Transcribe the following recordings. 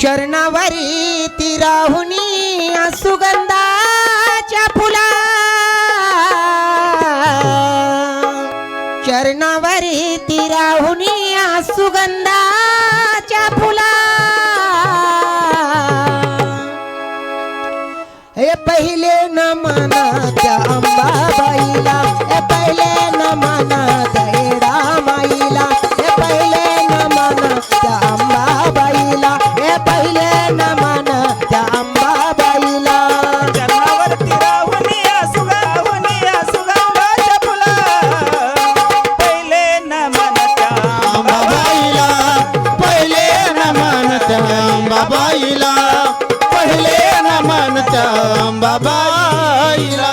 चरणावरी ती राहुनी सुगंधाच्या फुला. चरणावरी ती राहुनी सुगंधाच्या फुला. हे पहिले न मनाच्या अंबाबाईला हे पहिले न मनाच्या अंबाबाईला पहिले नमन त्या अंबाबाईला.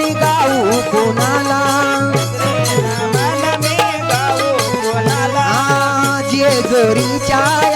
যায়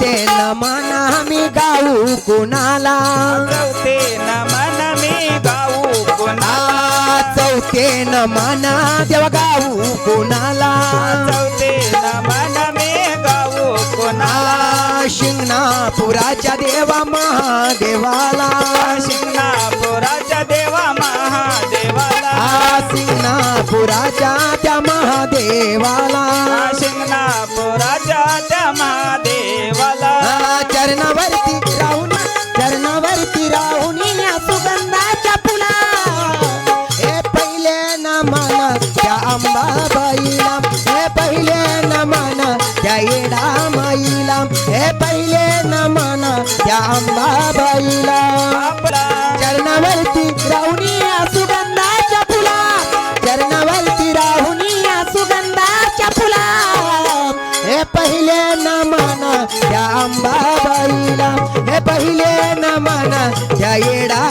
ते न म्हणा मी गाऊ कोणाला? चौथे न मन मी गाऊ कोणाला? चौथे न म्हणा देवा गाऊ कोणाला? चौथे न मन मी गाऊ कोणाला? शिंगणापुराच्या देवा महादेवाला. शिंगणापुराच्या देवा महादेवाला. शिंगणापुराच्या त्या महादेवाला. बाबाईला. हे पहिले नमन त्या येडा